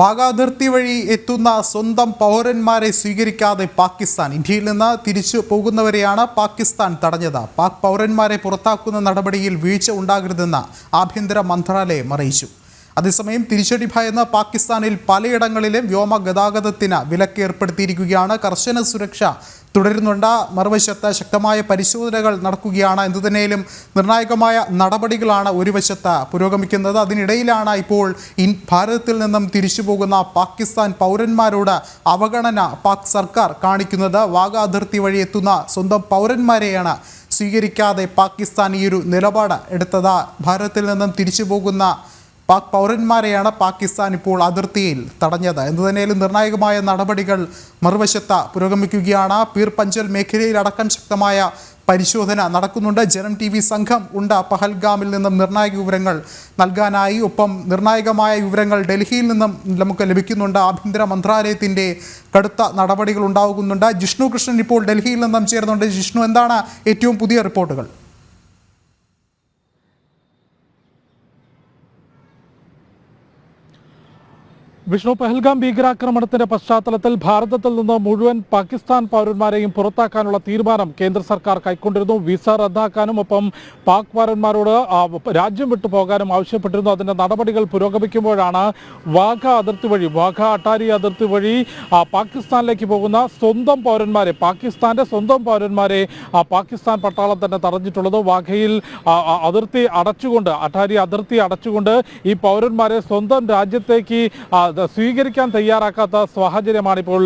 വാഗാതിർത്തി വഴി എത്തുന്ന സ്വന്തം പൗരന്മാരെ സ്വീകരിക്കാതെ പാകിസ്ഥാൻ ഇന്ത്യയിൽ നിന്ന് തിരിച്ചു പോകുന്നവരെയാണ് പാകിസ്ഥാൻ തടഞ്ഞത്. പാക് പൗരന്മാരെ പുറത്താക്കുന്ന നടപടിയിൽ വീഴ്ച ഉണ്ടാകരുതെന്ന് ആഭ്യന്തര മന്ത്രാലയം അറിയിച്ചു. അതേസമയം തിരിച്ചടി ഭയന്ന് പാകിസ്ഥാനിൽ പലയിടങ്ങളിലും വ്യോമ ഗതാഗതത്തിന് വിലക്ക് ഏർപ്പെടുത്തിയിരിക്കുകയാണ് കർശന സുരക്ഷ തുടരുന്നുണ്ട്. മറുവശത്ത് ശക്തമായ പരിശോധനകൾ നടക്കുകയാണ്. എന്തു തന്നെയും നിർണായകമായ നടപടികളാണ് ഒരു വശത്ത് പുരോഗമിക്കുന്നത്. അതിനിടയിലാണ് ഇപ്പോൾ ഇൻ ഭാരതത്തിൽ നിന്നും തിരിച്ചു പോകുന്ന പാകിസ്ഥാൻ പൗരന്മാരോട് അവഗണന പാക് സർക്കാർ കാണിക്കുന്നത്. വാഗ അതിർത്തി വഴി എത്തുന്ന സ്വന്തം പൗരന്മാരെയാണ് സ്വീകരിക്കാതെ പാകിസ്ഥാൻ ഈ ഒരു നിലപാട് എടുത്തത്. ഭാരതത്തിൽ നിന്നും തിരിച്ചു പോകുന്ന പാക് പൗരന്മാരെയാണ് പാകിസ്ഥാൻ ഇപ്പോൾ അതിർത്തിയിൽ തടഞ്ഞത്. എന്ന് തന്നെയാലും നിർണായകമായ നടപടികൾ മറുവശത്ത് പുരോഗമിക്കുകയാണ്. പീർ പഞ്ചൽ മേഖലയിലടക്കം ശക്തമായ പരിശോധന നടക്കുന്നുണ്ട്. ജനം ടി വി സംഘം ഉണ്ട്. പഹൽഗാമിൽ നിന്നും നിർണായക വിവരങ്ങൾ നൽകാനായി. ഒപ്പം നിർണായകമായ വിവരങ്ങൾ ഡൽഹിയിൽ നിന്നും നമുക്ക് ലഭിക്കുന്നുണ്ട്. ആഭ്യന്തര മന്ത്രാലയത്തിന്റെ കടുത്ത നടപടികൾ ഉണ്ടാകുന്നുണ്ട്. ജിഷ്ണു കൃഷ്ണൻ ഇപ്പോൾ ഡൽഹിയിൽ നിന്നും ചേർന്നുണ്ട് ജിഷ്ണു എന്താണ് ഏറ്റവും പുതിയ റിപ്പോർട്ടുകൾ? വിഷ്ണു പെഹൽഗാം ഭീകരാക്രമണത്തിന്റെ പശ്ചാത്തലത്തിൽ ഭാരതത്തിൽ നിന്ന് മുഴുവൻ പാകിസ്ഥാൻ പൗരന്മാരെയും പുറത്താക്കാനുള്ള തീരുമാനം കേന്ദ്ര സർക്കാർ കൈക്കൊണ്ടിരുന്നു. വിസ റദ്ദാക്കാനും ഒപ്പം പാക് പൗരന്മാരോട് രാജ്യം വിട്ടു പോകാനും ആവശ്യപ്പെട്ടിരുന്നു. അതിന്റെ നടപടികൾ പുരോഗമിക്കുമ്പോഴാണ് വാഗ അതിർത്തി വഴി വാഘ അട്ടാരി അതിർത്തി വഴി പാകിസ്ഥാനിലേക്ക് പോകുന്ന സ്വന്തം പൗരന്മാരെ പാകിസ്ഥാന്റെ സ്വന്തം പൗരന്മാരെ പാകിസ്ഥാൻ പട്ടാളം തന്നെ തടഞ്ഞിട്ടുള്ളത്. വാഗയിൽ അതിർത്തി അടച്ചുകൊണ്ട് അട്ടാരി അതിർത്തി അടച്ചുകൊണ്ട് ഈ പൗരന്മാരെ സ്വന്തം രാജ്യത്തേക്ക് സ്വീകരിക്കാൻ തയ്യാറാക്കാത്ത സാഹചര്യമാണ് ഇപ്പോൾ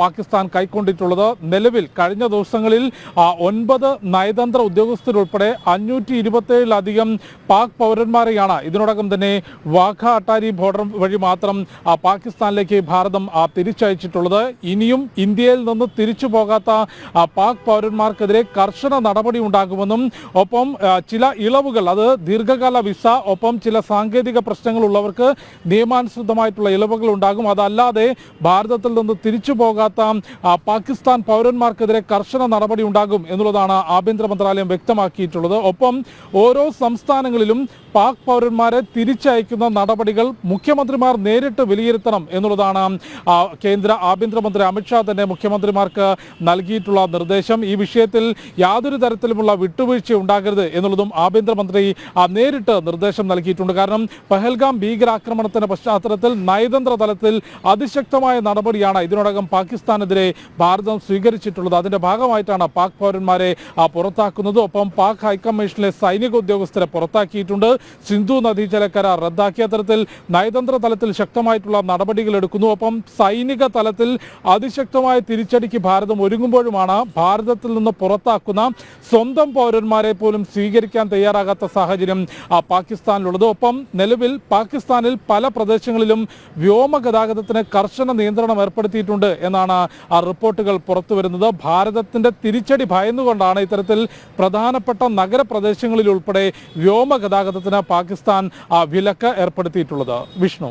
പാകിസ്ഥാൻ കൈക്കൊണ്ടിട്ടുള്ളത്. നിലവിൽ കഴിഞ്ഞ ദിവസങ്ങളിൽ ഒൻപത് നയതന്ത്ര ഉദ്യോഗസ്ഥരുൾപ്പെടെ അഞ്ഞൂറ്റി ഇരുപത്തേഴിലധികം പാക് പൗരന്മാരെയാണ്. ഇതിനോടകം തന്നെ വാഘ അട്ടാരി ബോർഡർ വഴി മാത്രം പാകിസ്ഥാനിലേക്ക് ഭാരതം തിരിച്ചയച്ചിട്ടുള്ളത്. ഇനിയും ഇന്ത്യയിൽ നിന്ന് തിരിച്ചു പോകാത്ത പാക് പൗരന്മാർക്കെതിരെ കർശന നടപടി ഉണ്ടാകുമെന്നും ഒപ്പം ചില ഇളവുകൾ അത് ദീർഘകാല വിസ ഒപ്പം ചില സാങ്കേതിക പ്രശ്നങ്ങൾ ഉള്ളവർക്ക് നിയമാനുസൃതമായിട്ടുള്ള ഇളവുകൾ ഉണ്ടാകും അതല്ലാതെ ഭാരതത്തിൽ നിന്ന് തിരിച്ചു പോകാത്ത പാകിസ്ഥാൻ പൗരന്മാർക്കെതിരെ കർശന നടപടി ഉണ്ടാകും എന്നുള്ളതാണ് ആഭ്യന്തര മന്ത്രാലയം വ്യക്തമാക്കിയിട്ടുള്ളത്. ഒപ്പം ഓരോ സംസ്ഥാനങ്ങളിലും പാക് പൗരന്മാരെ തിരിച്ചയക്കുന്ന നടപടികൾ മുഖ്യമന്ത്രിമാർ നേരിട്ട് വിലയിരുത്തണം എന്നുള്ളതാണ് കേന്ദ്ര ആഭ്യന്തരമന്ത്രി അമിത്ഷാ തന്നെ മുഖ്യമന്ത്രിമാർക്ക് നൽകിയിട്ടുള്ള നിർദ്ദേശം. ഈ വിഷയത്തിൽ യാതൊരു തരത്തിലുമുള്ള വിട്ടുവീഴ്ച ഉണ്ടാകരുത് എന്നുള്ളതും ആഭ്യന്തരമന്ത്രി നേരിട്ട് നിർദ്ദേശം നൽകിയിട്ടുണ്ട്. കാരണം പഹൽഗാം ഭീകരാക്രമണത്തിന്റെ പശ്ചാത്തലത്തിൽ നയതന്ത്ര തലത്തിൽ അതിശക്തമായ നടപടിയാണ് ഇതിനോടകം പാകിസ്ഥാനെതിരെ ഭാരതം സ്വീകരിച്ചിട്ടുള്ളത്. അതിന്റെ ഭാഗമായിട്ടാണ് പാക് പൗരന്മാരെ പുറത്താക്കുന്നത്. ഒപ്പം പാക് ഹൈക്കമ്മീഷനിലെ സൈനിക ഉദ്യോഗസ്ഥരെ പുറത്താക്കിയിട്ടുണ്ട്. സിന്ധു നദീജല കരാർ റദ്ദാക്കിയ തരത്തിൽ നയതന്ത്ര തലത്തിൽ ശക്തമായിട്ടുള്ള നടപടികൾ എടുക്കുന്നു. ഒപ്പം സൈനിക തലത്തിൽ അതിശക്തമായ തിരിച്ചടിക്ക് ഭാരതം ഒരുങ്ങുമ്പോഴുമാണ് ഭാരതത്തിൽ നിന്ന് പുറത്താക്കുന്ന സ്വന്തം പൗരന്മാരെ പോലും സ്വീകരിക്കാൻ തയ്യാറാകാത്ത സാഹചര്യം പാകിസ്ഥാനിലുള്ളത്. ഒപ്പം നിലവിൽ പാകിസ്ഥാനിൽ പല പ്രദേശങ്ങളിലും വ്യോമ ഗതാഗതത്തിന് കർശന നിയന്ത്രണം ഏർപ്പെടുത്തിയിട്ടുണ്ട് എന്നാണ് ആ റിപ്പോർട്ടുകൾ പുറത്തു വരുന്നത്. ഭാരതത്തിന്റെ തിരിച്ചടി ഭയന്നുകൊണ്ടാണ് ഇത്തരത്തിൽ പ്രധാനപ്പെട്ട നഗരപ്രദേശങ്ങളിൽ ഉൾപ്പെടെ വ്യോമ ഗതാഗതത്തിന് പാകിസ്ഥാൻ വിലക്ക് ഏർപ്പെടുത്തിയിട്ടുള്ളത്. വിഷ്ണു.